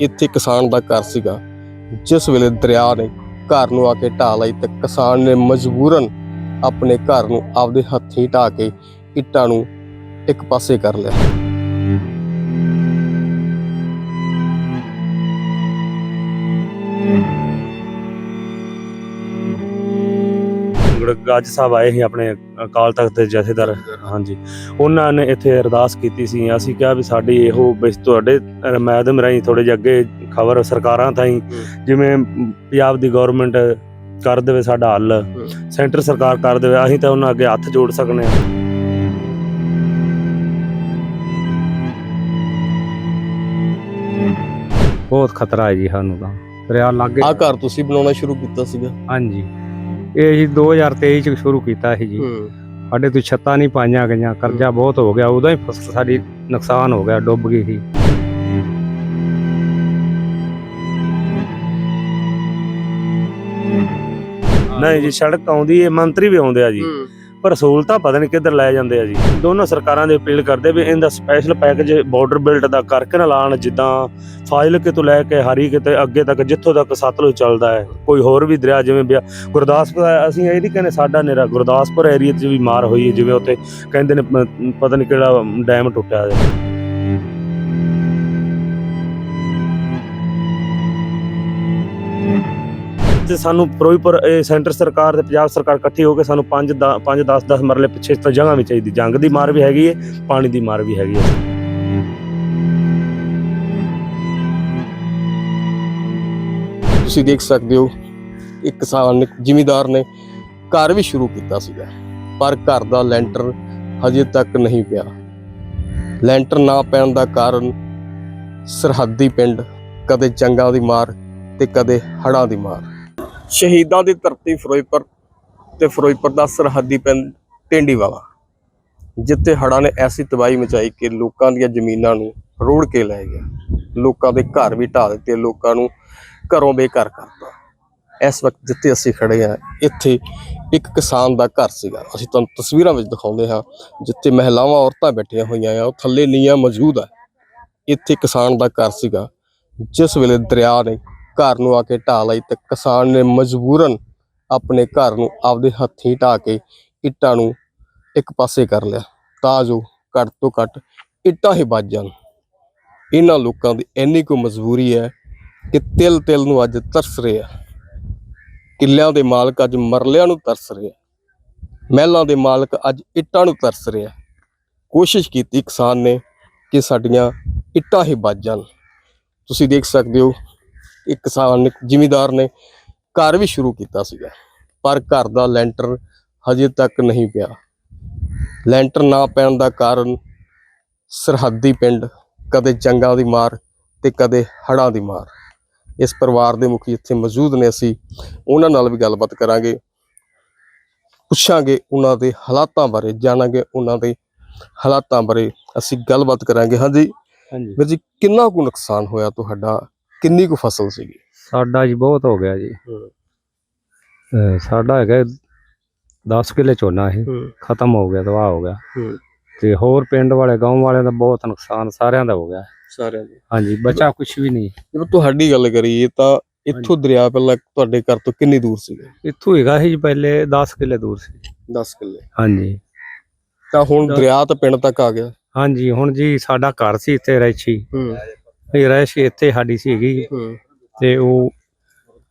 ਇੱਥੇ ਕਿਸਾਨ ਦਾ ਘਰ ਸੀਗਾ। ਜਿਸ ਵੇਲੇ ਦਰਿਆ ਨੇ ਘਰ ਨੂੰ ਆ ਕੇ ਢਾਹ ਲਈ ਤੇ ਕਿਸਾਨ ਨੇ ਮਜਬੂਰਨ ਆਪਣੇ ਘਰ ਨੂੰ ਆਪਦੇ ਹੱਥੀਂ ਢਾਹ ਕੇ ਇੱਟਾਂ ਨੂੰ ਇੱਕ ਪਾਸੇ ਕਰ ਲਿਆ। ਗੱਜ ਸਾਹਿਬ ਆਏ ਸੀ ਆਪਣੇ ਅਕਾਲ ਤਖਤ ਦੇ ਜਥੇਦਾਰ। ਹਾਂਜੀ। ਉਹਨਾਂ ਨੇ ਇੱਥੇ ਅਰਦਾਸ ਕੀਤੀ ਸੀ। ਅਸੀਂ ਕਿਹਾ ਵੀ ਸਾਡੀ ਇਹੋ ਵੀ ਤੁਹਾਡੇ ਮਾਧਿਅਮ ਰਾਹੀਂ ਥੋੜੇ ਜਿਹੇ ਅੱਗੇ ਖਬਰ ਸਰਕਾਰਾਂ ਤਾਈਂ ਜਿਵੇਂ ਪੰਜਾਬ ਦੀ ਗਵਰਨਮੈਂਟ ਕਰ ਦੇਵੇ ਸਾਡਾ ਹੱਲ ਸੈਂਟਰ ਸਰਕਾਰ ਕਰ ਦੇਵੇ ਅਸੀਂ ਤਾਂ ਉਹਨਾਂ ਅੱਗੇ ਹੱਥ ਜੋੜ ਸਕਨੇ ਆ ਬਹੁਤ ਖਤਰਾ ਹੈ ਜੀ ਸਾਨੂੰ ਤਾਂ। ਦਰਿਆ ਲਾਗੇ ਆਹ ਘਰ ਤੁਸੀਂ ਬਣਾਉਣਾ ਸ਼ੁਰੂ ਕੀਤਾ ਸੀਗਾ। ਹਾਂਜੀ। ਇਹ ਜੀ 2023 ਚ ਸ਼ੁਰੂ ਕੀਤਾ ਸੀ ਜੀ। ਸਾਡੇ ਤੋਂ ਛੱਤਾਂ ਨਹੀਂ ਪਾਈਆਂ ਗਈਆਂ ਕਰਜ਼ਾ ਬਹੁਤ ਹੋ ਗਿਆ ਉਦੋਂ ਹੀ ਫਸਲ ਸਾਡੀ ਨੁਕਸਾਨ ਹੋ ਗਿਆ ਡੁੱਬ ਗਈ ਸੀ। ਨਹੀਂ ਜੀ ਸੜਕ ਆਉਂਦੀ ਹੈ ਮੰਤਰੀ ਵੀ ਆਉਂਦੇ ਆ ਜੀ। ਪਰ ਸਹੂਲਤਾਂ ਪਤਾ ਨਹੀਂ ਕਿੱਧਰ ਲੈ ਜਾਂਦੇ ਆ ਜੀ। ਦੋਨੋਂ ਸਰਕਾਰਾਂ ਦੇ ਅਪੀਲ ਕਰਦੇ ਵੀ ਇਹਦਾ ਸਪੈਸ਼ਲ ਪੈਕੇਜ ਬਾਰਡਰ ਬਿਲਟ ਦਾ ਕਰਕੇ ਨਾ ਲਾਣ, ਜਿੱਦਾਂ ਫਾਜ਼ਿਲਕੇ ਤੋਂ ਲੈ ਕੇ ਹਰੀ ਕਿਤੇ ਅੱਗੇ ਤੱਕ, ਜਿੱਥੋਂ ਤੱਕ ਸਤਲੁਜ ਚੱਲਦਾ ਹੈ। ਕੋਈ ਹੋਰ ਵੀ ਦਰਿਆ ਜਿਵੇਂ ਬਿਆ- ਗੁਰਦਾਸਪੁਰ ਅਸੀਂ ਇਹ ਨਹੀਂ ਕਹਿੰਦੇ ਸਾਡਾ ਨੇਰਾ ਗੁਰਦਾਸਪੁਰ ਏਰੀਆ 'ਚ ਵੀ ਮਾਰ ਹੋਈ ਹੈ, ਜਿਵੇਂ ਉੱਥੇ ਕਹਿੰਦੇ ਨੇ ਪ- ਪਤਾ ਨਹੀਂ ਕਿਹੜਾ ਡੈਮ ਟੁੱਟਿਆ ਹੈ ਤੇ ਸਾਨੂੰ ਫਿਰੋਜ਼ਪੁਰ, ਇਹ ਸੈਂਟਰ ਸਰਕਾਰ ਤੇ ਪੰਜਾਬ ਸਰਕਾਰ ਇਕੱਠੀ ਹੋ ਕੇ ਸਾਨੂੰ 5 5 10 10 ਮਰਲੇ ਪਿੱਛੇ ਤੋਂ ਜਗ੍ਹਾ ਵੀ ਚਾਹੀਦੀ। ਜੰਗ ਦੀ ਮਾਰ ਵੀ ਹੈਗੀ ਹੈ ਪਾਣੀ ਦੀ ਮਾਰ ਵੀ ਹੈਗੀ ਹੈ ਤੁਸੀਂ ਦੇਖ ਸਕਦੇ ਹੋ, ਇੱਕ ਕਿਸਾਨ ਨੇ, ਜ਼ਿਮੀਦਾਰ ਨੇ ਘਰ ਵੀ ਸ਼ੁਰੂ ਕੀਤਾ ਸੀਗਾ, ਪਰ ਘਰ ਦਾ ਲੈਂਟਰ ਹਜੇ ਤੱਕ ਨਹੀਂ ਪਿਆ। ਲੈਂਟਰ ਨਾ ਪੈਣ ਦਾ ਕਾਰਨ ਸਰਹੱਦੀ ਪਿੰਡ, ਕਦੇ ਜੰਗਾਂ ਦੀ ਮਾਰ ਤੇ ਕਦੇ ਹੜ੍ਹਾਂ ਦੀ ਮਾਰ। ਸ਼ਹੀਦਾਂ ਦੀ ਧਰਤੀ ਫਿਰੋਜ਼ਪੁਰ ਤੇ ਫਿਰੋਜ਼ਪੁਰ ਦਾ ਸਰਹੱਦੀ ਪਿੰਡ ਟੇਂਡੀਵਾਲਾ, ਜਿੱਥੇ ਹੜ੍ਹਾਂ ਨੇ ਐਸੀ ਤਬਾਹੀ ਮਚਾਈ ਕਿ ਲੋਕਾਂ ਦੀਆਂ ਜ਼ਮੀਨਾਂ ਨੂੰ ਰੋੜ ਕੇ ਲੈ ਗਿਆ। ਲੋਕਾਂ ਦੇ ਘਰ ਵੀ ਢਾਹ ਦਿੱਤੇ, ਲੋਕਾਂ ਨੂੰ ਘਰੋਂ ਬੇਘਰ ਕਰਤਾ। ਇਸ ਵਕਤ ਜਿੱਥੇ ਅਸੀਂ ਖੜੇ ਆ ਇੱਥੇ ਇੱਕ ਕਿਸਾਨ ਦਾ ਘਰ ਸੀਗਾ। ਅਸੀਂ ਤੁਹਾਨੂੰ ਤਸਵੀਰਾਂ ਵਿੱਚ ਦਿਖਾਉਂਦੇ ਹਾਂ, ਜਿੱਥੇ ਮਹਿਲਾਵਾਂ ਔਰਤਾਂ ਬੈਠੀਆਂ ਹੋਈਆਂ ਆ, ਉਹ ਥੱਲੇ ਨੀਆਂ ਮੌਜੂਦ ਆ। ਇੱਥੇ ਕਿਸਾਨ ਦਾ ਘਰ ਸੀਗਾ, ਜਿਸ ਵੇਲੇ ਦਰਿਆ ਨੇ ਘਰ ਨੂੰ ਆ ਕੇ ਢਾਹ ਲਈ ਤੇ ਕਿਸਾਨ ਨੇ ਮਜਬੂਰਨ ਆਪਣੇ ਘਰ ਨੂੰ ਆਪਦੇ ਹੱਥੀਂ ਢਾਹ ਕੇ ਇੱਟਾਂ ਨੂੰ ਇੱਕ ਪਾਸੇ ਕਰ ਲਿਆ। ਤਾਂ ਜੋ ਘੱਟ ਤੋਂ ਘੱਟ ਇੱਟਾਂ ਹੀ ਬਚ ਜਾਣ। ਇਹਨਾਂ ਲੋਕਾਂ ਦੀ ਇੰਨੀ ਕੁ ਮਜਬੂਰੀ ਹੈ ਕਿ ਤਿਲ ਤਿਲ ਨੂੰ ਅੱਜ ਤਰਸ ਰਿਹਾ। ਕਿੱਲਿਆਂ ਦੇ ਮਾਲਕ ਅੱਜ ਮਰਲਿਆਂ ਨੂੰ ਤਰਸ ਰਿਹਾ। ਮਹਿਲਾਂ ਦੇ ਮਾਲਕ ਅੱਜ ਇੱਟਾਂ ਨੂੰ ਤਰਸ ਰਿਹਾ। ਕੋਸ਼ਿਸ਼ ਕੀਤੀ ਕਿਸਾਨ ਨੇ ਕਿ ਸਾਡੀਆਂ ਇੱਟਾਂ ਹੀ ਬਚ ਜਾਣ। ਤੁਸੀਂ ਦੇਖ ਸਕਦੇ ਹੋ ਇੱਕ ਕਿਸਾਨ ਨੇ ਜ਼ਿਮੀਦਾਰ ਨੇ ਘਰ ਵੀ ਸ਼ੁਰੂ ਕੀਤਾ ਸੀਗਾ ਪਰ ਘਰ ਦਾ ਲੈਂਟਰ ਹਜੇ ਤੱਕ ਨਹੀਂ ਪਿਆ। ਲੈਂਟਰ ਨਾ ਪੈਣ ਦਾ ਕਾਰਨ ਸਰਹੱਦੀ ਪਿੰਡ ਕਦੇ ਜੰਗਾਂ ਦੀ ਮਾਰ ਤੇ ਕਦੇ ਹੜ੍ਹਾਂ ਦੀ ਮਾਰ। ਇਸ ਪਰਿਵਾਰ ਦੇ ਮੁਖੀ ਇੱਥੇ ਮੌਜੂਦ ਨੇ ਅਸੀਂ ਉਹਨਾਂ ਨਾਲ ਵੀ ਗੱਲਬਾਤ ਕਰਾਂਗੇ ਪੁੱਛਾਂਗੇ ਉਹਨਾਂ ਦੇ ਹਾਲਾਤਾਂ ਬਾਰੇ ਜਾਣਾਂਗੇ ਉਹਨਾਂ ਦੇ ਹਾਲਾਤਾਂ ਬਾਰੇ ਅਸੀਂ ਗੱਲਬਾਤ ਕਰਾਂਗੇ। ਹਾਂਜੀ ਹਾਂਜੀ। ਵੀਰ ਜੀ ਕਿੰਨਾ ਕੁ ਨੁਕਸਾਨ ਹੋਇਆ ਤੁਹਾਡਾ ਕਿੰਨੀ ਕੁ ਫਸਲ ਸੀਗੀ? ਸਾਡਾ ਜੀ ਬਹੁਤ ਹੋ ਗਿਆ ਜੀ। ਸਾਡਾ ਹੈਗਾ 10 ਕਿੱਲੇ ਝੋਨਾ ਇਹ ਖਤਮ ਹੋ ਗਿਆ ਤਬਾਹ ਹੋ ਗਿਆ। ਤੇ ਹੋਰ ਪਿੰਡ ਵਾਲੇ ਗਾਉਂ ਵਾਲਿਆਂ ਦਾ ਬਹੁਤ ਨੁਕਸਾਨ ਸਾਰਿਆਂ ਦਾ ਹੋ ਗਿਆ। ਸਾਰਿਆਂ ਦੇ। ਹਾਂਜੀ ਬਚਾ ਕੁਝ ਵੀ ਨਹੀਂ। ਜੇ ਤੁਹਾਡੀ ਗੱਲ ਕਰੀਏ ਤਾਂ ਇੱਥੋਂ ਦਰਿਆ ਪਹਿਲਾਂ ਤੁਹਾਡੇ ਘਰ ਤੋਂ ਕਿੰਨੀ ਦੂਰ ਸੀਗਾ? ਇੱਥੋਂ ਹੈਗਾ ਸੀ ਜੀ ਪਹਿਲੇ 10 ਕਿੱਲੇ ਦੂਰ ਸੀ। 10 ਕਿੱਲੇ। ਹਾਂਜੀ। ਤਾਂ ਹੁਣ ਦਰਿਆ ਤਾਂ ਪਿੰਡ ਤੱਕ ਆ ਗਿਆ। ਹਾਂਜੀ ਹੁਣ ਜੀ ਸਾਡਾ ਘਰ ਸੀ ਇੱਥੇ ਹੂੰ। ਇਹ ਰਹਿਛੀ ਇੱਥੇ ਸਾਡੀ ਸੀਗੀ। ਤੇ ਉਹ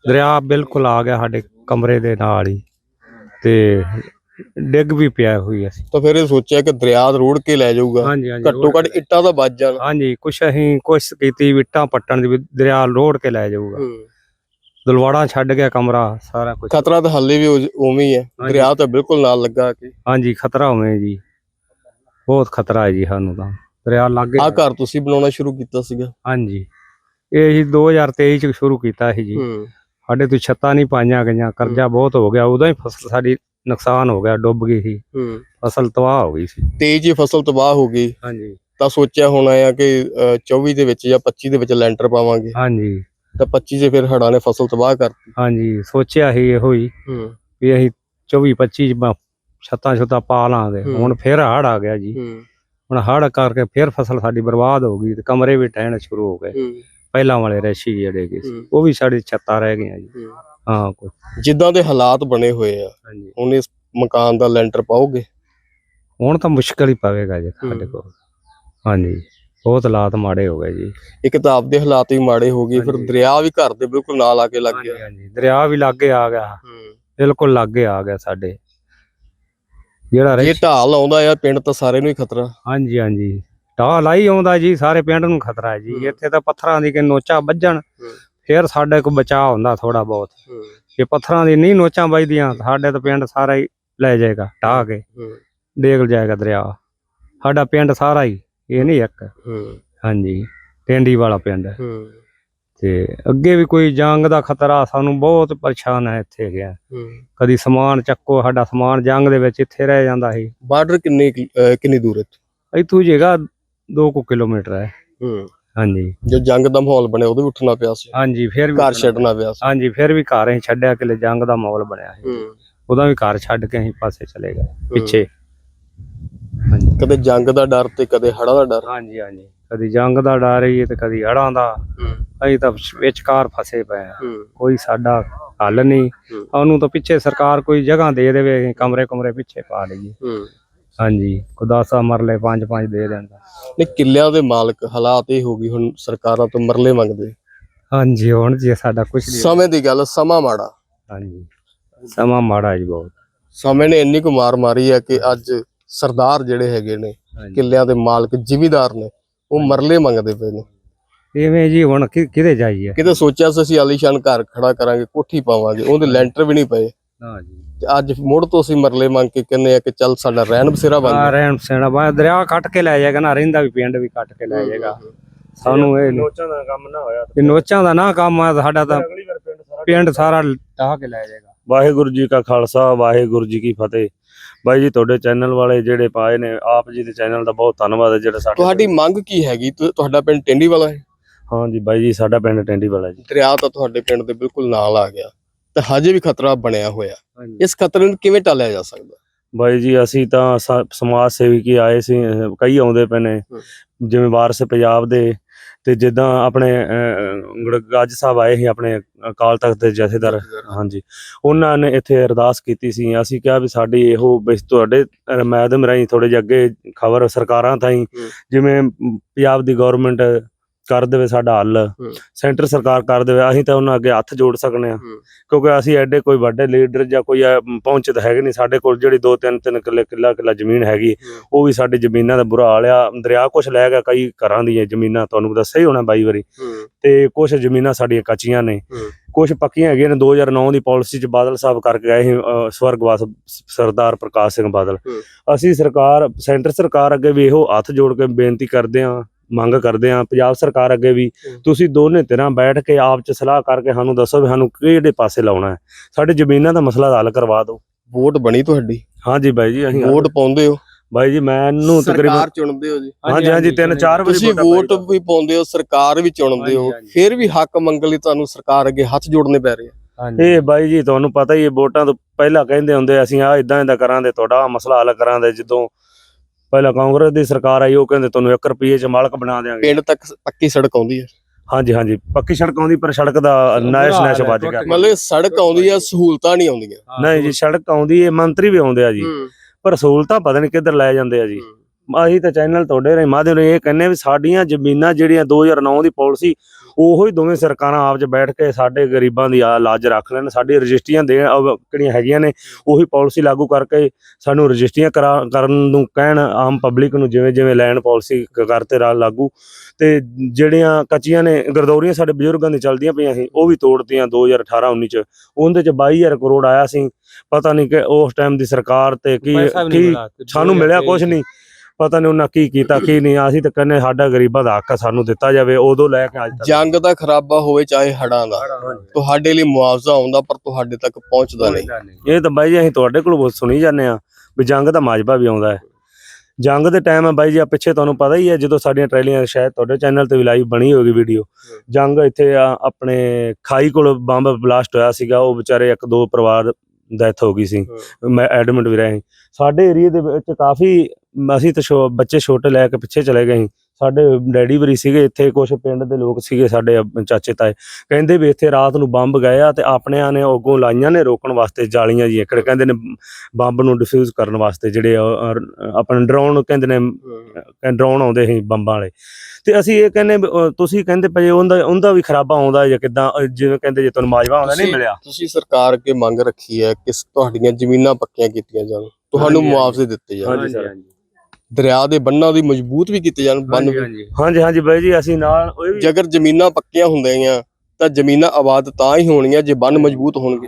ਦਰਿਆ ਬਿਲਕੁਲ ਆ ਗਿਆ ਸਾਡੇ ਕਮਰੇ ਦੇ ਨਾਲ ਹੀ। ਤੇ ਡਿੱਗ ਵੀ ਪਿਆ ਹੋਈ ਅਸੀਂ ਤਾਂ ਫਿਰ ਇਹ ਸੋਚਿਆ ਕਿ ਦਰਿਆ ਰੋੜ ਕੇ ਲੈ ਜਾਊਗਾ। ਹਾਂਜੀ ਹਾਂਜੀ ਘੱਟੋ ਘੱਟ ਇੱਟਾਂ ਤਾਂ ਬਚ ਜਾਣ। ਹਾਂਜੀ ਕੁਛ ਅਸੀਂ ਕੋਸ਼ਿਸ਼ ਕੀਤੀ ਵਿਟਾਂ ਪੱਟਣ ਦੀ ਵੀ ਦਰਿਆ ਲੋੜ ਕੇ ਲੈ ਜਾਊਗਾ। ਦਲਵਾੜਾ ਛੱਡ ਗਿਆ ਕਮਰਾ ਸਾਰਾ ਕੁਝ ਖਤਰਾ ਤਾਂ ਹਾਲੇ ਵੀ ਉਵੇਂ ਹੀ ਹੈ। ਦਰਿਆ ਤਾਂ ਬਿਲਕੁਲ ਨਾਲ ਲੱਗਾ ਕਿ। ਹਾਂਜੀ ਖਤਰਾ ਹੋਵੇ ਜੀ। ਬਹੁਤ ਖਤਰਾ ਹੈ ਜੀ ਸਾਨੂੰ ਤਾਂ। ਦਰਿਆ ਲਾਗੇ ਆਹ ਘਰ ਤੁਸੀਂ ਬਣਾਉਣਾ ਸ਼ੁਰੂ ਕੀਤਾ ਸੀਗਾ। ਹਾਂਜੀ। ਇਹ ਜੀ 2023 ਚ ਸ਼ੁਰੂ ਕੀਤਾ ਸੀ ਜੀ। ਹੂੰ। ਸਾਡੇ ਤੋਂ ਛੱਤਾਂ ਨਹੀਂ ਪਾਈਆਂ ਗਈਆਂ ਕਰਜ਼ਾ ਬਹੁਤ ਹੋ ਗਿਆ। ਉਦੋਂ ਹੀ ਫਸਲ ਸਾਡੀ ਨੁਕਸਾਨ ਹੋ ਗਿਆ ਡੁੱਬ ਗਈ ਸੀ। ਹੂੰ। ਫਸਲ ਤਬਾਹ ਹੋ ਗਈ ਸੀ। ਤੇਜ਼ ਹੀ ਫਸਲ ਤਬਾਹ ਹੋ ਗਈ। ਹਾਂਜੀ। ਤਾਂ ਸੋਚਿਆ ਹੋਣਾ ਆ ਕਿ ਅ, 24 ਦੇ ਵਿੱਚ ਜਾਂ 25 ਦੇ ਵਿੱਚ ਲੈਂਟਰ ਪਾਵਾਂਗੇ। ਹਾਂਜੀ। ਤਾਂ 25 'ਚ ਫਿਰ ਹੜ੍ਹਾਂ ਨੇ ਫਸਲ ਤਬਾਹ ਕਰਤੀ। ਹਾਂਜੀ। ਸੋਚਿਆ ਸੀ ਇਹੋ ਹੀ ਹੂੰ। ਵੀ ਅਸੀਂ 24 25 ਚ ਬ- ਛੱਤਾਂ ਛੁੱਤਾਂ ਪਾ ਲਾਂਗੇ। ਹੂੰ। ਹੁਣ ਫਿਰ ਹੜ ਆ ਗਿਆ ਜੀ। ਹੂੰ। ਹੁਣ ਹੜ ਕਰਕੇ ਫਿਰ ਫਸਲ ਸਾਡੀ ਬਰਬਾਦ ਹੋ ਗਈ ਤੇ ਕਮਰੇ ਵੀ ਟਹਿਣ ਸ਼ੁਰੂ ਹੋ ਗਏ। ਪਹਿਲਾਂ ਵਾਲੇ ਰੈਸ਼ੀ ਜਿਹੜੇ ਹੂੰ। ਉਹ ਵੀ ਸਾਡੇ ਛੱਤਾਂ ਰਹਿ ਗਈਆਂ ਜੀ। ਹਾਂ। ਕੋਈ। ਜਿੱਦਾਂ ਦੇ ਹਾਲਾਤ ਬਣੇ ਹੋਏ ਆ ਹੁਣ ਇਸ ਮਕਾਨ ਦਾ ਲੈਂਟਰ ਪਾਓਗੇ? ਹੁਣ ਤਾਂ ਮੁਸ਼ਕਲ ਹੀ ਪਵੇਗਾ ਜੀ ਸਾਡੇ। ਕੋਲ। ਹਾਂਜੀ ਬਹੁਤ ਹਾਲਾਤ ਮਾੜੇ ਹੋ ਗਏ ਜੀ। ਇੱਕ ਤਾਂ ਆਪਦੇ ਹਾਲਾਤ ਵੀ ਮਾੜੇ ਹੋ ਗਏ ਫਿਰ। ਦਰਿਆ ਵੀ ਘਰ ਦੇ ਬਿਲਕੁਲ ਨਾਲ ਆ ਕੇ ਲੱਗ ਗਿਆ। ਹਾਂਜੀ। ਦਰਿਆ ਵੀ ਲਾਗੇ ਆ ਗਿਆ। ਹੂੰ। ਬਿਲਕੁਲ ਲਾਗੇ ਆ ਗਿਆ ਸਾਡੇ। ਜਿਹੜਾ ਜੇ ਰੈਸ਼ੀ ਢਾਲ ਆਉਂਦਾ ਆ ਪਿੰਡ ਤਾਂ ਸਾਰੇ ਨੂੰ ਹੀ ਖਤਰਾ। ਹਾਂਜੀ ਹਾਂਜੀ। ਢਾਹ ਲਾਈ ਆਉਂਦਾ ਜੀ ਸਾਰੇ ਪਿੰਡ ਨੂੰ ਖਤਰਾ ਹੈ ਜੀ। ਹੂੰ। ਇੱਥੇ ਤਾਂ ਪੱਥਰਾਂ ਦੀ ਕਿ ਨੋਚਾਂ ਵੱਜਣ ਫਿਰ ਸਾਡੇ ਕੋ ਬਚਾਅ ਹੁੰਦਾ ਥੋੜਾ ਬਹੁਤ। ਜੇ ਪੱਥਰਾਂ ਦੀ ਨਹੀਂ ਨੋਚਾਂ ਵੱਜਦੀਆਂ ਸਾਡੇ ਤਾਂ ਪਿੰਡ ਸਾਰਾ ਹੀ ਲੈ ਜਾਏਗਾ ਢਾਹ ਕੇ। ਡੇਗ ਜਾਏਗਾ ਦਰਿਆ। ਸਾਡਾ ਪਿੰਡ ਸਾਰਾ ਹੀ ਇਹ ਨਹੀਂ ਇੱਕ। ਹਾਂਜੀ ਟੈਂਡੀ ਵਾਲਾ ਪਿੰਡ। ਤੇ ਅੱਗੇ ਵੀ ਕੋਈ ਜੰਗ ਦਾ ਖਤਰਾ ਸਾਨੂੰ ਬਹੁਤ ਪਰੇਸ਼ਾਨ ਹੈ ਇੱਥੇ ਗਿਆ। ਕਦੀ ਸਮਾਨ ਚੱਕੋ ਸਾਡਾ ਸਮਾਨ ਜੰਗ ਦੇ ਵਿੱਚ ਇੱਥੇ ਰਹਿ ਜਾਂਦਾ ਸੀ। ਬਾਰਡਰ ਕਿੰਨੀ ਕਿੰਨੀ ਦੂਰ ਹੈ ਇੱਥੋਂ? ਜੇਗਾ 2 ਕੁ ਕਿਲੋਮੀਟਰ ਹੈ। ਹਾਂਜੀ। ਜੋ ਜੰਗ ਦਾ ਮਾਹੌਲ ਬਣਿਆ ਉਹਦੇ ਵੀ ਉੱਠਣਾ ਪਿਆ ਸੀ। ਹਾਂਜੀ ਫਿਰ ਵੀ ਘਰ ਛੱਡਣਾ ਪਿਆ ਸੀ। ਹਾਂਜੀ ਫਿਰ ਵੀ ਘਰ ਅਸੀਂ ਛੱਡਿਆ ਕਿ ਜੰਗ ਦਾ ਮਾਹੌਲ ਬਣਿਆ ਸੀ। ਉਹਦਾ ਵੀ ਘਰ ਛੱਡ ਕੇ ਅਸੀਂ ਪਾਸੇ ਚਲੇ ਗਏ ਪਿੱਛੇ। ਕਦੇ ਜੰਗ ਦਾ ਡਰ ਤੇ ਕਦੇ ਹੜ੍ਹਾਂ ਦਾ ਡਰ। ਹਾਂਜੀ ਹਾਂਜੀ। ਕਦੀ ਜੰਗ ਦਾ ਡਰ ਹੀ ਤੇ ਕਦੀ ਹੜਾਂ ਦਾ। ਅਸੀਂ ਤਾਂ ਵਿਚਕਾਰ ਫਸੇ ਪਏ ਆ। ਕੋਈ ਸਾਡਾ ਹੱਲ ਨਹੀਂ। ਉਹਨੂੰ ਤਾਂ ਪਿੱਛੇ ਸਰਕਾਰ ਕੋਈ ਜਗ੍ਹਾ ਦੇ ਦੇਵੇ ਅਸੀਂ ਕਮਰੇ ਕਮਰੇ ਪਿੱਛੇ ਪਾ ਲਈਏ। ਹਾਂਜੀ ਕੁਦਾਸਾ ਮਰਲੇ ਪੰਜ ਪੰਜ ਦੇ ਦਿੰਦਾ। ਨੇ ਕਿੱਲਿਆਂ ਦੇ ਮਾਲਕ ਹਾਲਾਤ ਇਹ ਹੋ ਗਈ ਹੁਣ ਸਰਕਾਰਾਂ ਤੋਂ ਮਰਲੇ ਮੰਗਦੇ। ਹਾਂਜੀ ਹੁਣ ਜੀ ਸਾਡਾ ਕੁਝ ਨਹੀਂ ਸਮੇਂ ਦੀ ਗੱਲ ਸਮਾਂ ਮਾੜਾ। ਹਾਂਜੀ। ਸਮਾਂ ਮਾੜਾ ਜੀ ਬਹੁਤ। ਸਮੇਂ ਨੇ ਇੰਨੀ ਕੁ ਮਾਰ ਮਾਰੀ ਹੈ ਕਿ ਅੱਜ ਸਰਦਾਰ ਜਿਹੜੇ ਹੈਗੇ ਨੇ ਕਿੱਲਿਆਂ ਦੇ ਮਾਲਕ ਜ਼ਿਮੀਦਾਰ ਨੇ। ਉਹ ਮਰਲੇ ਮੰਗਦੇ ਪਏ ਨੇ। ਇਵੇਂ ਜੀ ਹੁਣ ਕਿ- ਕਿਹਦੇ ਜਾਈਏ ਕਿਤੇ ਸੋਚਿਆ ਸੀ ਅਸੀਂ ਆਲੀਸ਼ਾਨ ਘਰ ਖੜਾ ਕਰਾਂਗੇ ਕੋਠੀ ਪਾਵਾਂਗੇ ਉਹਦੇ ਲੈਂਟਰ ਵੀ ਨਹੀਂ ਪਏ। ਹਾਂ ਜੀ। ਤੇ ਅੱਜ ਮੁੜ ਤੋਂ ਅਸੀਂ ਮਰਲੇ ਮੰਗ ਕੇ ਕਹਿੰਦੇ ਆ ਕਿ ਚੱਲ ਸਾਡਾ ਰਹਿਣ ਬਸੇਰਾ ਬਣ ਆ ਜਾ ਰਹਿਣ ਸਹਿਣਾ ਬਾ ਦਰਿਆ ਕੱਟ ਕੇ ਲੈ ਜਾਏਗਾ ਨਾ ਰਹਿੰਦਾ ਵੀ ਪਿੰਡ ਵੀ ਕੱਟ ਕੇ ਲੈ ਜਾਏਗਾ। ਸਾਨੂੰ ਇਹ ਨੀ- ਲੋਚਾਂ ਦਾ ਕੰਮ ਨਾ ਹੋਇਆ। ਇਹ ਨੋਚਾਂ ਦਾ ਨਾ ਕੰਮ ਆ ਸਾਡਾ ਤਾਂ ਅਗਲੀ ਵਾਰ ਪਿੰਡ ਸਾਰਾ ਪਿੰਡ ਸਾਰਾ ਢਾਹ ਕੇ ਲੈ ਜਾਏਗਾ। ਵਾਹਿਗੁਰੂ ਜੀ ਕਾ ਖਾਲਸਾ ਵਾਹਿਗੁਰੂ ਜੀ ਕੀ ਫਤਿਹ। ਬਾਈ ਜੀ ਤੁਹਾਡੇ ਚੈਨਲ ਵਾਲੇ ਜਿਹੜੇ ਪਾਏ ਨੇ ਆਪ ਜੀ ਦੇ ਚੈਨਲ ਦਾ ਬਹੁਤ ਧੰਨਵਾਦ ਹੈ ਜਿਹੜਾ ਸਾਡੇ ਤੁਹਾਡੀ ਮੰਗ ਕੀ ਹੈਗੀ? ਤੁ- ਤੁਹਾਡਾ ਪਿੰਡ ਟਿੰਡੀ ਵਾਲਾ ਹੈ? ਹਾਂ ਜੀ ਬਾਈ ਜੀ ਸਾਡਾ ਪਿੰਡ ਟੈਂਡੀ ਵਾਲਾ ਜੀ। ਦਰਿਆ ਤਾਂ ਤੁਹਾਡੇ ਪਿੰਡ ਦੇ ਬਿਲਕੁਲ ਨਾਲ ਆ ਗਿਆ। ਤੇ ਹਜੇ ਵੀ ਖਤਰਾ ਬਣਿਆ ਹੋਇਆ। ਇਸ ਖਤਰੇ ਨੂੰ ਕਿਵੇਂ ਟਾਲਿਆ ਜਾ ਸਕਦਾ? ਬਾਈ ਜੀ ਅਸੀਂ ਤਾਂ ਸ- ਸਮਾਜ ਸੇਵੀ ਆਏ ਸੀ ਅਹ ਕਈ ਆਉਂਦੇ ਪਏ ਨੇ। ਹਮ। ਜਿਵੇਂ ਵਾਰਸ ਪੰਜਾਬ ਦੇ ਤੇ ਜਿੱਦਾਂ ਆਪਣੇ ਅਹ, ਗੁਰ- ਗੱਜ ਸਾਹਿਬ ਆਏ ਸੀ ਆਪਣੇ ਅਕਾਲ ਤਖਤ ਦੇ ਜਥੇਦਾਰ ਹਾਂਜੀ। ਉਹਨਾਂ ਨੇ ਇੱਥੇ ਅਰਦਾਸ ਕੀਤੀ ਸੀ। ਅਸੀਂ ਕਿਹਾ ਵੀ ਸਾਡੀ ਇਹੋ ਵੀ ਤੁਹਾਡੇ ਮਾਧਿਅਮ ਰਾਹੀਂ ਥੋੜੇ ਜਿਹੇ ਅੱਗੇ ਖਬਰ ਸਰਕਾਰਾਂ ਤਾਈਂ। ਜਿਵੇਂ ਪੰਜਾਬ ਦੀ ਗਵਰਨਮੈਂਟ ਕਰ ਦੇਵੇ ਸਾਡਾ ਹੱਲ। ਸੈਂਟਰ ਸਰਕਾਰ ਕਰ ਦੇਵੇ ਅਸੀਂ ਤਾਂ ਉਹਨਾਂ ਅੱਗੇ ਹੱਥ ਜੋੜ ਸਕਨੇ ਆ। ਕਿਉਂਕਿ ਅਸੀਂ ਐਡੇ ਕੋਈ ਵੱਡੇ ਲੀਡਰ ਜਾਂ ਕੋਈ ਪਹੁੰਚਤ ਹੈਗੇ ਨਹੀਂ ਸਾਡੇ ਕੋਲ ਜਿਹੜੀ 2 3 3 ਕਿੱਲੇ ਕਿੱਲਾ ਕਿੱਲਾ ਜ਼ਮੀਨ ਹੈਗੀ। ਉਹ ਵੀ ਸਾਡੀ ਜ਼ਮੀਨਾਂ ਦਾ ਬੁਰਾ ਹਾਲ ਆ ਦਰਿਆ ਕੁਛ ਲੈ ਗਿਆ ਕਈ ਘਰਾਂ ਦੀਆਂ ਜ਼ਮੀਨਾਂ ਤੁਹਾਨੂੰ ਦੱਸਿਆ ਹੀ ਹੋਣਾ ਬਾਈ ਵਾਰੀ ਤੇ ਕੁਝ ਜ਼ਮੀਨਾਂ ਸਾਡੀਆਂ ਕੱਚੀਆਂ ਨੇ। ਕੁਝ ਪੱਕੀਆਂ ਹੈਗੀਆਂ ਨੇ 2009 ਦੀ ਪਾਲਿਸੀ ਚ ਬਾਦਲ ਸਾਹਿਬ ਕਰਕੇ ਗਏ ਸਵਰਗਵਾਸ ਸਰਦਾਰ ਪ੍ਰਕਾਸ਼ ਸਿੰਘ ਬਾਦਲ। ਅਸੀਂ ਸਰਕਾਰ ਸੈਂਟਰ ਸਰਕਾਰ ਅੱਗੇ ਵੀ ਇਹੋ ਹੱਥ ਜੋੜ ਕੇ ਬੇਨਤੀ ਕਰਦੇ ਹਾਂ ਮੰਗ ਕਰਦੇ ਹਾਂ ਪੰਜਾਬ ਸਰਕਾਰ ਅੱਗੇ ਵੀ। ਤੁਸੀਂ ਦੋਨੇ ਧਿਰਾਂ ਬੈਠ ਕੇ ਆਪ ਚ ਸਲਾਹ ਕਰਕੇ ਸਾਨੂੰ ਦੱਸੋ ਵੀ ਸਾਨੂੰ ਕਿਹੜੇ ਪਾਸੇ ਲਾਉਣਾ ਹੈ। ਸਾਡੇ ਜ਼ਮੀਨਾਂ ਦਾ ਮਸਲਾ ਹੱਲ ਕਰਵਾ ਦਿਓ। ਵੋਟ ਬਣੀ ਤੁਹਾਡੀ? ਹਾਂਜੀ ਬਾਈ ਜੀ ਅਸੀਂ ਵੋਟ ਪਾਉਂਦੇ ਹੋ? ਬਾਈ ਜੀ ਮੈਨੂੰ ਤਕਰੀਬਨ ਸਰਕਾਰ ਚੁਣਦੇ ਹੋ ਜੀ। ਹਾਂਜੀ ਹਾਂਜੀ ਤਿੰਨ ਚਾਰ ਵਾਰੀ ਤੁਸੀਂ ਵੋਟਾਂ ਵੀ ਪਾਉਂਦੇ ਹੋ ਸਰਕਾਰ ਵੀ ਚੁਣਦੇ ਹੋ। ਫਿਰ ਵੀ ਹੱਕ ਮੰਗਣ ਲਈ ਤੁਹਾਨੂੰ ਸਰਕਾਰ ਅੱਗੇ ਹੱਥ ਜੋੜਨੇ ਪੈ ਰਹੇ ਆ। ਹਾਂਜੀ। ਇਹ ਬਾਈ ਜੀ ਤੁਹਾਨੂੰ ਪਤਾ ਹੀ ਹੈ ਵੋਟਾਂ ਤੋਂ ਪਹਿਲਾਂ ਕਹਿੰਦੇ ਹੁੰਦੇ ਅਸੀਂ ਆ ਇਦਾਂ ਇਦਾਂ ਕਰਾਂਗੇ ਤੁਹਾਡਾ ਆਹ ਮਸਲਾ ਹੱਲ ਕਰਾਂਗੇ ਜਦੋਂ ਪਹਿਲਾਂ ਕਾਂਗਰਸ ਦੀ ਸਰਕਾਰ ਆਈ ਉਹ ਕਹਿੰਦੇ ਤੁਹਾਨੂੰ 1 ਰੁਪਏ ਚ ਮਾਲਕ ਬਣਾ ਦੇਾਂਗੇ ਪਿੰਡ ਤੱਕ ਪੱਕੀ ਸੜਕ ਆਉਂਦੀ ਹੈ। ਹਾਂਜੀ ਹਾਂਜੀ ਪੱਕੀ ਸੜਕ ਆਉਂਦੀ ਪਰ ਸੜਕ ਦਾ ਨਾਇਸ਼ ਨਾਇਸ਼ ਵੱਜ ਗਿਆ। ਮਤਲਬ ਸੜਕ ਆਉਂਦੀ ਆ ਸਹੂਲਤਾਂ ਨਹੀਂ ਆਉਂਦੀਆਂ। ਨਹੀਂ ਜੀ ਸੜਕ ਆਉਂਦੀ ਹੈ ਮੰਤਰੀ ਵੀ ਆਉਂਦੇ ਆ ਜੀ। ਪਰ ਸਹੂਲਤਾਂ ਪਤਾ ਨਹੀਂ ਕਿੱਧਰ ਲੈ ਜਾਂਦੇ ਆ ਜੀ। ਅਸੀਂ ਤਾਂ ਚੈਨਲ ਤੁਹਾਡੇ ਰਾਹੀਂ ਮਾਧਿਅਮ ਰਾਹੀਂ ਇਹ ਕਹਿੰਨੇ ਵੀ ਸਾਡੀਆਂ ਜ਼ਮੀਨਾਂ ਜਿਹੜੀਆਂ 2009 ਦੀ ਪਾਲਿਸੀ ਉਹੋ ਹੀ ਦੋਵੇਂ ਸਰਕਾਰਾਂ ਆਪ 'ਚ ਬੈਠ ਕੇ ਸਾਡੇ ਗਰੀਬਾਂ ਦੀ ਲਾਜ ਰੱਖ ਲੈਣ ਸਾਡੀ ਰਜਿਸਟਰੀਆਂ ਦੇ ਕਿਹੜੀਆਂ ਹੈਗੀਆਂ ਨੇ ਉਹੀ ਪਾਲਿਸੀ ਲਾਗੂ ਕਰਕੇ ਸਾਨੂੰ ਰਜਿਸਟਰੀਆਂ ਕਰਾ- ਕਰਨ ਨੂੰ ਕਹਿਣ ਆਮ ਪਬਲਿਕ ਨੂੰ ਜਿਵੇਂ ਜਿਵੇਂ ਲੈਣ ਪਾਲਿਸੀ ਕਰਤੇ ਰਾ ਲਾਗੂ। ਤੇ ਜਿਹੜੀਆਂ ਕੱਚੀਆਂ ਨੇ ਗਰਦੌਰੀਆਂ ਸਾਡੇ ਬਜ਼ੁਰਗਾਂ ਦੀ ਚੱਲਦੀਆਂ ਪਈਆਂ ਸੀ ਉਹ ਵੀ ਤੋੜਤੀਆਂ 2018 19 ਚ। ਉਹਦੇ ਚ 22000 ਕਰੋੜ ਆਇਆ ਸੀ ਪਤਾ ਨਹੀਂ ਕਿ ਉਸ ਟਾਈਮ ਦੀ ਸਰਕਾਰ ਤੇ ਕੀ ਕੀ ਸਾਨੂੰ ਮਿਲਿਆ ਕੁਝ ਨਹੀਂ। ਪਤਾ ਨਹੀਂ ਉਹਨਾਂ ਕੀ ਕੀਤਾ ਕੀ ਨਹੀਂ। ਅਸੀਂ ਤਾਂ ਕਹਿੰਦੇ ਸਾਡਾ ਗਰੀਬਾਂ ਦਾ ਹੱਕ ਸਾਨੂੰ ਦਿੱਤਾ ਜਾਵੇ ਉਦੋਂ ਲੈ ਕੇ ਅੱਜ ਤੱਕ। ਜੰਗ ਦਾ ਖਰਾਬਾ ਹੋਵੇ ਚਾਹੇ ਹੜਾਂ ਦਾ। ਤੁਹਾਡੇ ਲਈ ਮੁਆਵਜ਼ਾ ਆਉਂਦਾ ਪਰ ਤੁਹਾਡੇ ਤੱਕ ਪਹੁੰਚਦਾ ਨਹੀਂ। ਇਹ ਤਾਂ ਬਾਈ ਜੀ ਅਸੀਂ ਤੁਹਾਡੇ ਕੋਲ ਸੁਣੀ ਜਾਂਦੇ ਆ ਵੀ ਜੰਗ ਦਾ ਮਾਜਬਾ ਵੀ ਆਉਂਦਾ ਹੈ। ਜੰਗ ਦੇ ਟਾਈਮ ਆ ਬਾਈ ਜੀ ਆ ਪਿੱਛੇ ਤੁਹਾਨੂੰ ਪਤਾ ਹੀ ਹੈ ਜਦੋਂ ਸਾਡੀਆਂ ਟਰੈਲੀਆਂ ਸ਼ਾਇਦ ਤੁਹਾਡੇ ਚੈਨਲ ਤੇ ਵੀ ਲਾਈਵ ਬਣੀ ਹੋਗੀ ਵੀਡੀਓ ਜੰਗ ਇੱਥੇ ਆ ਆਪਣੇ ਖਾਈ ਕੋਲ ਬੰਬ ਬਲਾਸਟ ਹੋਇਆ ਸੀਗਾ ਉਹ ਵਿਚਾਰੇ ਇੱਕ ਦੋ ਪਰਿਵਾਰ ਡੈਥ ਹੋ ਗਈ ਸੀ। ਮੈਂ ਐਡਮਿਟ ਵੀ ਰਹੇ ਸਾਡੇ ਏਰੀਆ ਦੇ ਵਿੱਚ ਕਾਫੀ ਅਸੀਂ ਤਾਂ ਛੋ- ਬੱਚੇ ਛੋਟੇ ਲੈ ਕੇ ਪਿੱਛੇ ਚਲੇ ਗਏ ਸੀ। ਸਾਡੇ ਡੈਡੀ ਵਰੀ ਸੀਗੇ ਇੱਥੇ ਕੁਝ ਪਿੰਡ ਦੇ ਲੋਕ ਸੀਗੇ ਸਾਡੇ ਚਾਚੇ ਤਾਏ। ਕਹਿੰਦੇ ਵੀ ਇੱਥੇ ਰਾਤ ਨੂੰ ਬੰਬ ਗਏ ਆ ਤੇ ਆਪਣਿਆਂ ਨੇ ਅੱਗੋਂ ਲਾਈਆਂ ਨੇ ਰੋਕਣ ਵਾਸਤੇ ਜਾਲੀਆਂ ਜੀ ਇੱਕ ਕਹਿੰਦੇ ਨੇ ਬੰਬ ਨੂੰ ਡਿਫਿਊਜ਼ ਕਰਨ ਵਾਸਤੇ ਜਿਹੜੇ ਆਪਣੇ ਡਰੋਨ ਕਹਿੰਦੇ ਨੇ ਡਰੋਨ ਆਉਂਦੇ ਸੀ ਬੰਬਾਂ ਵਾਲੇ। ਤੇ ਅਸੀਂ ਇਹ ਕਹਿੰਦੇ ਤੁਸੀਂ ਕਹਿੰਦੇ ਪਏ ਉਹਦਾ ਉਹਦਾ ਵੀ ਖਰਾਬਾ ਆਉਂਦਾ ਜਾਂ ਕਿਦਾਂ ਜਿਵੇਂ ਕਹਿੰਦੇ ਜੇ ਤੁਹਾਨੂੰ ਮਾਜਵਾ ਆਉਂਦਾ ਨਹੀਂ ਮਿਲਿਆ। ਤੁਸੀਂ ਸਰਕਾਰ ਅੱਗੇ ਮੰਗ ਰੱਖੀ ਹੈ ਕਿ ਤੁਹਾਡੀਆਂ ਜ਼ਮੀਨਾਂ ਪੱਕੀਆਂ ਕੀਤੀਆਂ ਜਾਣ। ਤੁਹਾਨੂੰ ਮੁਆਵਜ਼ੇ ਦਿੱਤੇ ਜਾਣ। ਹਾਂਜੀ ਸਰ। ਦਰਿਆ ਦੇ ਬੰਨਾਂ ਦੀ ਮਜ਼ਬੂਤ ਵੀ ਕੀਤੇ ਜਾਣ ਬੰਨ ਹਾਂਜੀ ਹਾਂਜੀ ਬਾਈ ਜੀ ਅਸੀਂ ਨਾਲ ਉਹ ਵੀ ਜੇਕਰ ਜ਼ਮੀਨਾਂ ਪੱਕੀਆਂ ਹੁੰਦੀਆਂ ਤਾਂ ਜ਼ਮੀਨਾਂ ਆਬਾਦ ਤਾਂ ਹੀ ਹੋਣਗੀਆਂ ਜੇ ਬੰਨ ਮਜ਼ਬੂਤ ਹੋਣਗੇ।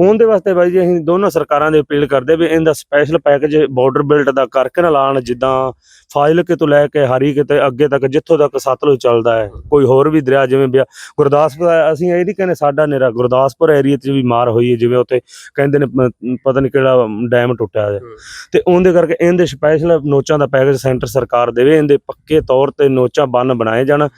ਉਹਦੇ ਵਾਸਤੇ ਬਾਈ ਜੀ ਅਸੀਂ ਦੋਨੋਂ ਸਰਕਾਰਾਂ ਦੇ ਅਪੀਲ ਕਰਦੇ ਵੀ ਇਹਦਾ ਸਪੈਸ਼ਲ ਪੈਕੇਜ ਬਾਰਡਰ ਬਿਲਟ ਦਾ ਕਰਕੇ ਨਾ ਲਾਣ ਜਿੱਦਾਂ ਫਾਜ਼ਿਲਕੇ ਤੋਂ ਲੈ ਕੇ ਹਰੀ ਕਿਤੇ ਅੱਗੇ ਤੱਕ ਜਿੱਥੋਂ ਤੱਕ ਸਤਲੁਜ ਚੱਲਦਾ ਹੈ ਕੋਈ ਹੋਰ ਵੀ ਦਰਿਆ ਜਿਵੇਂ ਗੁਰਦਾਸਪੁਰ ਅਸੀਂ ਇਹ ਨਹੀਂ ਕਹਿੰਦੇ ਸਾਡਾ ਨੇਰਾ ਗੁਰਦਾਸਪੁਰ ਏਰੀਆ 'ਚ ਵੀ ਮਾਰ ਹੋਈ ਹੈ ਜਿਵੇਂ ਉੱਥੇ ਕਹਿੰਦੇ ਨੇ ਪਤਾ ਨਹੀਂ ਕਿਹੜਾ ਡੈਮ ਟੁੱਟਿਆ ਹੂੰ। ਤੇ ਉਹਦੇ ਕਰਕੇ ਇਹਦੇ ਸਪੈਸ਼ਲ ਨੋਚਾਂ ਦਾ ਪੈਕੇਜ ਸੈਂਟਰ ਸਰਕਾਰ ਦੇਵੇ ਇਹਦੇ ਪੱਕੇ ਤੌਰ ਤੇ ਨੋਚਾਂ ਬੰਨ ਬਣਾਏ ਜਾਣ।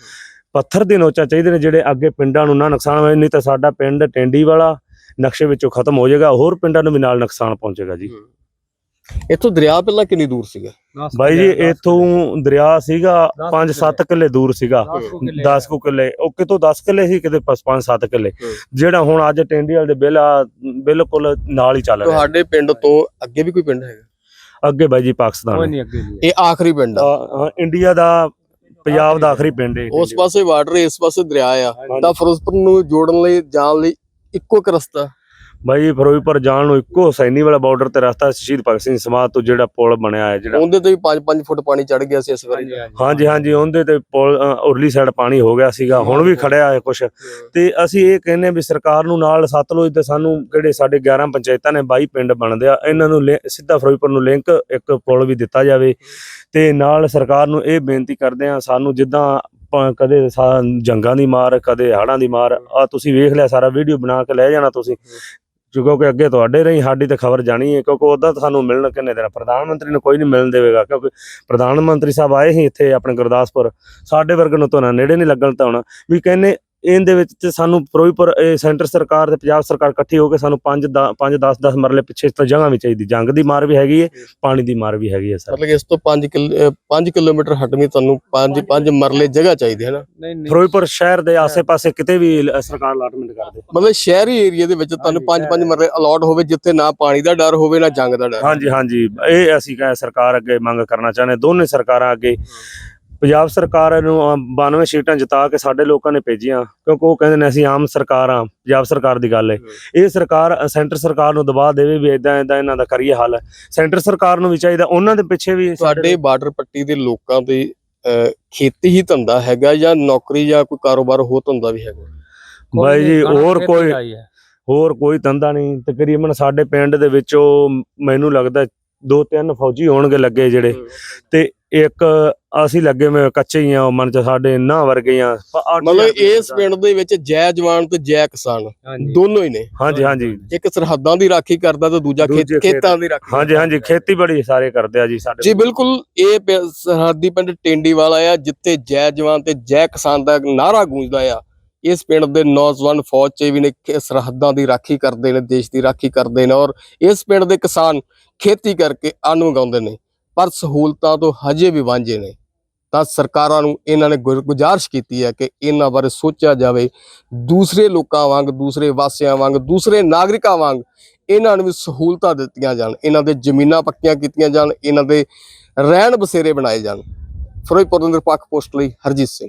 ਪੱਥਰ ਦੇ ਨੋਚਾਂ ਚਾਹੀਦੇ ਨੇ ਜਿਹੜੇ ਅੱਗੇ ਪਿੰਡਾਂ ਨੂੰ ਨਾ ਨੁਕਸਾਨ ਹੋਵੇ ਨਹੀਂ ਤਾਂ ਸਾਡਾ ਪਿੰਡ ਟੈਂਡੀ ਵਾਲਾ ਨਕਸ਼ੇ ਵਿੱਚੋਂ ਖਤਮ ਹੋ ਜਾਏਗਾ ਹੋਰ ਪਿੰਡਾਂ ਨੂੰ ਵੀ ਨਾਲ ਨੁਕਸਾਨ ਪਹੁੰਚੇਗਾ ਜੀ। ਇੱਥੋਂ ਦਰਿਆ ਪਹਿਲਾਂ ਕਿੰਨੀ ਦੂਰ ਸੀਗਾ? ਬਾਈ ਜੀ ਇੱਥੋਂ ਦਰਿਆ ਸੀਗਾ 5-7 ਕਿੱਲੇ। ਦੂਰ ਸੀਗਾ। 10 ਕੁ ਕਿੱਲੇ। ਉਹ ਕਿਤੋਂ 10 ਕਿੱਲੇ ਸੀ ਕਿਤੇ 5-7 ਕਿੱਲੇ। ਜਿਹੜਾ ਹੁਣ ਅੱਜ ਟੈਂਡੀ ਵਾਲੇ ਦੇ ਬਿੱਲ ਆ ਬਿਲਕੁਲ ਨਾਲ ਹੀ ਚੱਲ ਰਿਹਾ। ਤੁਹਾਡੇ ਪਿੰਡ ਤੋਂ ਅੱਗੇ ਵੀ ਕੋਈ ਪਿੰਡ ਹੈਗਾ? ਅੱਗੇ ਬਾਈ ਜੀ ਪਾਕਿਸਤਾਨ ਇਹ ਆਖਰੀ ਪਿੰਡ ਆ। ਇੰਡੀਆ ਦਾ ਪੰਜਾਬ ਦਾ ਆਖਰੀ ਪਿੰਡ ਹੈ ਉਸ ਪਾਸੇ ਬਾਰਡਰ ਇਸ ਪਾਸੇ ਦਰਿਆ ਆ। ਤਾਂ ਫਿਰੋਜ਼ਪੁਰ ਨੂੰ ਜੋੜਨ ਲਈ ਜਾਣ ਲਈ ਇੱਕੋ ਇੱਕ ਰਸਤਾ। ਬਾਈ ਫਿਰੋਜ਼ਪੁਰ ਜਾਣ ਨੂੰ ਇੱਕੋ ਸੈਨੀ ਵਾਲਾ ਬਾਰਡਰ ਤੇ ਰਸਤਾ ਸ਼ਹੀਦ ਭਗਤ ਸਿੰਘ ਸਮਾਧ ਤੋਂ ਜਿਹੜਾ ਪੁਲ ਬਣਿਆ ਹੈ ਜਿਹੜਾ ਉਹਦੇ ਤੇ ਵੀ 5-5 ਫੁੱਟ ਪਾਣੀ ਚੜ ਗਿਆ ਸੀ ਇਸ ਵਾਰੀ। ਹਾਂਜੀ ਹਾਂਜੀ। ਉਹਦੇ ਤੇ ਪੁਲ ਉਰਲੀ ਸਾਈਡ ਪਾਣੀ ਹੋ ਗਿਆ ਸੀਗਾ ਹੁਣ ਵੀ ਖੜਿਆ ਹੈ ਕੁਛ। ਤੇ ਅਸੀਂ ਇਹ ਕਹਿੰਦੇ ਹਾਂ ਵੀ ਸਰਕਾਰ ਨੂੰ ਨਾਲ ਸਤਲੁਜ ਤੇ ਸਾਨੂੰ ਕਿਹੜੇ ਸਾਡੇ 11 ਪੰਚਾਇਤਾਂ ਨੇ 22 ਪਿੰਡ ਬਣਦੇ ਆ ਇਹਨਾਂ ਨੂੰ ਲਿ- ਸਿੱਧਾ ਫਿਰੋਜ਼ਪੁਰ ਨੂੰ ਲਿੰਕ ਇੱਕ ਪੁਲ ਵੀ ਦਿੱਤਾ ਜਾਵੇ। ਤੇ ਨਾਲ ਸਰਕਾਰ ਨੂੰ ਇਹ ਬੇਨਤੀ ਕਰਦੇ ਆ ਸਾਨੂੰ ਜਿੱਦਾਂ ਕਦੇ ਜੰਗਾਂ ਦੀ ਮਾਰ ਕਦੇ ਹੜ੍ਹਾਂ ਦੀ ਮਾਰ ਆ ਤੁਸੀਂ ਵੇਖ ਲਿਆ ਸਾਰਾ ਵੀਡੀਓ ਬਣਾ ਕੇ ਲੈ ਜਾਣਾ ਤੁਸੀਂ। ਕਿਉਂਕਿ ਅੱਗੇ ਤੁਹਾਡੇ ਰਹੀ, ਸਾਡੀ ਤੇ ਖਬਰ ਜਾਣੀ ਹੈ, ਕਿਉਂਕਿ ਉਹਦਾ ਸਾਨੂੰ ਮਿਲਣ ਕਿੰਨੇ ਦਿਨ ਪ੍ਰਧਾਨ ਮੰਤਰੀ ਨੂੰ ਕੋਈ ਨਹੀਂ ਮਿਲਣ ਦੇਵੇਗਾ, ਕਿਉਂਕਿ ਪ੍ਰਧਾਨ ਮੰਤਰੀ ਸਾਹਿਬ ਆਏ ਸੀ ਇੱਥੇ ਆਪਣੇ ਗੁਰਦਾਸਪੁਰ, ਸਾਡੇ ਵਰਗ ਨੂੰ ਤਾਂ ਨੇੜੇ ਨਹੀਂ ਲੱਗਣ ਤਾਂ ਹੁਣ ਵੀ ਕਹਿੰਦੇ ਇਹਦੇ ਵਿੱਚ ਤੇ ਸਾਨੂੰ ਫਿਰੋਜ਼ਪੁਰ ਇਹ ਸੈਂਟਰ ਸਰਕਾਰ ਤੇ ਪੰਜਾਬ ਸਰਕਾਰ ਇਕੱਠੀ ਹੋ ਕੇ ਸਾਨੂੰ 5 5 10 10 ਮਰਲੇ ਪਿੱਛੇ ਤੋਂ ਜਗ੍ਹਾ ਵੀ ਚਾਹੀਦੀ। ਜੰਗ ਦੀ ਮਾਰ ਵੀ ਹੈਗੀ ਹੈ ਪਾਣੀ ਦੀ ਮਾਰ ਵੀ ਹੈਗੀ ਹੈ ਸਰ। ਮਤਲਬ ਇਸ ਤੋਂ 5 ਕਿਲੋ 5 ਕਿਲੋਮੀਟਰ ਹਟਵੀਂ ਤੁਹਾਨੂੰ 5 5 ਮਰਲੇ ਜਗ੍ਹਾ ਚਾਹੀਦੀ ਹੈ ਨਾ? ਫਿਰੋਜ਼ਪੁਰ ਸ਼ਹਿਰ ਦੇ ਆਸੇ-ਪਾਸੇ ਕਿਤੇ ਵੀ ਸਰਕਾਰ ਅਲਾਟਮੈਂਟ ਕਰ ਦੇ। ਮਤਲਬ ਸ਼ਹਿਰੀ ਏਰੀਆ ਦੇ ਵਿੱਚ ਤੁਹਾਨੂੰ 5-5 ਮਰਲੇ ਅਲਾਟ ਹੋਵੇ ਜਿੱਥੇ ਨਾ ਪਾਣੀ ਦਾ ਡਰ ਹੋਵੇ ਨਾ ਜੰਗ ਦਾ ਡਰ। ਹਾਂਜੀ ਹਾਂਜੀ। ਇਹ ਅਸੀਂ ਕਹੇ ਸਰਕਾਰ ਅੱਗੇ ਮੰਗ ਕਰਨਾ ਚਾਹੁੰਦੇ ਦੋਨੇ ਸਰਕਾਰਾਂ ਅੱਗੇ ਪੰਜਾਬ ਸਰਕਾਰ ਨੂੰ ਅ, 92 ਸੀਟਾਂ ਜਿਤਾ ਕੇ ਸਾਡੇ ਲੋਕਾਂ ਨੇ ਭੇਜੀਆਂ ਕਿਉਂਕਿ ਉਹ ਕਹਿੰਦੇ ਨੇ ਅਸੀਂ ਆਮ ਸਰਕਾਰ ਆ ਪੰਜਾਬ ਸਰਕਾਰ ਦੀ ਗੱਲ ਹੈ। ਇਹ ਸਰਕਾਰ ਸੈਂਟਰ ਸਰਕਾਰ ਨੂੰ ਦਬਾਅ ਦੇਵੇ ਵੀ ਇਦਾਂ ਇਦਾਂ ਇਹਨਾਂ ਦਾ ਕਰੀਏ ਹੱਲ। ਸੈਂਟਰ ਸਰਕਾਰ ਨੂੰ ਵੀ ਚਾਹੀਦਾ ਉਹਨਾਂ ਦੇ ਪਿੱਛੇ ਵੀ ਸਾਡੇ- ਤੁਹਾਡੇ ਬਾਰਡਰ ਪੱਟੀ ਦੇ ਲੋਕਾਂ ਦੇ ਖੇਤੀ ਹੀ ਧੰਦਾ ਹੈਗਾ ਜਾਂ ਨੌਕਰੀ ਜਾਂ ਕੋਈ ਕਾਰੋਬਾਰ ਹੋਰ ਧੰਦਾ ਵੀ ਹੈਗਾ? ਬਾਈ ਜੀ ਹੋਰ ਕੋਈ ਹੋਰ ਕੋਈ ਧੰਦਾ ਨਹੀਂ। ਤਕਰੀਬਨ ਸਾਡੇ ਪਿੰਡ ਦੇ ਵਿੱਚੋਂ ਮੈਨੂੰ ਲੱਗਦਾ ਦੋ ਤਿੰਨ ਫੌਜੀ ਹੋਣਗੇ ਲੱਗੇ ਜਿਹੜੇ। ਤੇ ਇੱਕ ਅਸੀਂ ਲੱਗੇ ਮੈਂ ਕੱਚੇ ਹੀ ਆ ਮਨ ਚ ਸਾਡੇ ਨਾ ਵਰਗੇ ਆ ਮਤਲਬ ਇਸ ਪਿੰਡ ਦੇ ਵਿੱਚ ਜੈ ਜਵਾਨ ਤੇ ਜੈ ਕਿਸਾਨ ਦੋਨੋਂ ਹੀ ਨੇ। ਹਾਂਜੀ ਹਾਂਜੀ। ਇੱਕ ਸਰਹੱਦਾਂ ਦੀ ਰਾਖੀ ਕਰਦਾ ਤੇ ਦੂਜਾ ਖੇਤ- ਦੀ ਰਾਖੀ ਹਾਂਜੀ ਹਾਂਜੀ ਖੇਤੀਬਾੜੀ ਸਾਰੇ ਕਰਦੇ ਆ ਜੀ ਸਾਡੇ ਜੀ ਬਿਲਕੁਲ ਇਹ ਸਰਹੱਦੀ ਪਿੰਡ ਟਿੰਡੀ ਵਾਲਾ ਆ ਜਿੱਥੇ ਜੈ ਜਵਾਨ ਤੇ ਜੈ ਕਿਸਾਨ ਦਾ ਨਾਰਾ ਗੂੰਜਦਾ ਆ। ਇਸ ਪਿੰਡ ਦੇ ਨੌਜਵਾਨ ਫੌਜ 'ਚ ਵੀ ਨੇ ਸਰਹੱਦਾਂ ਦੀ ਰਾਖੀ ਕਰਦੇ ਨੇ ਦੇਸ਼ ਦੀ ਰਾਖੀ ਕਰਦੇ ਨੇ ਔਰ ਇਸ ਪਿੰਡ ਦੇ ਕਿਸਾਨ ਖੇਤੀ ਕਰਕੇ ਅੰਨ ਉਗਾਉਂਦੇ ਨੇ ਪਰ ਸਹੂਲਤਾਂ ਤੋਂ ਹਜੇ ਵੀ ਵਾਂਝੇ ਨੇ। ਤਾਂ ਸਰਕਾਰਾਂ ਨੂੰ ਇਹਨਾਂ ਨੇ ਗੁਰ- ਗੁਜ਼ਾਰਿਸ਼ ਕੀਤੀ ਹੈ ਕਿ ਇਹਨਾਂ ਬਾਰੇ ਸੋਚਿਆ ਜਾਵੇ। ਦੂਸਰੇ ਲੋਕਾਂ ਵਾਂਗ, ਦੂਸਰੇ ਵਾਸੀਆਂ ਵਾਂਗ, ਦੂਸਰੇ ਨਾਗਰਿਕਾਂ ਵਾਂਗ ਇਹਨਾਂ ਨੂੰ ਵੀ ਸਹੂਲਤਾਂ ਦਿੱਤੀਆਂ ਜਾਣ। ਇਹਨਾਂ ਦੇ ਜ਼ਮੀਨਾਂ ਪੱਕੀਆਂ ਕੀਤੀਆਂ ਜਾਣ। ਇਹਨਾਂ ਦੇ ਰਹਿਣ ਬਸੇਰੇ ਬਣਾਏ ਜਾਣ। ਫਿਰੋਜ਼ਪੁਰ ਦੇ ਨਿਰਪੱਖ ਪੋਸਟ ਲਈ ਹਰਜੀਤ ਸਿੰਘ।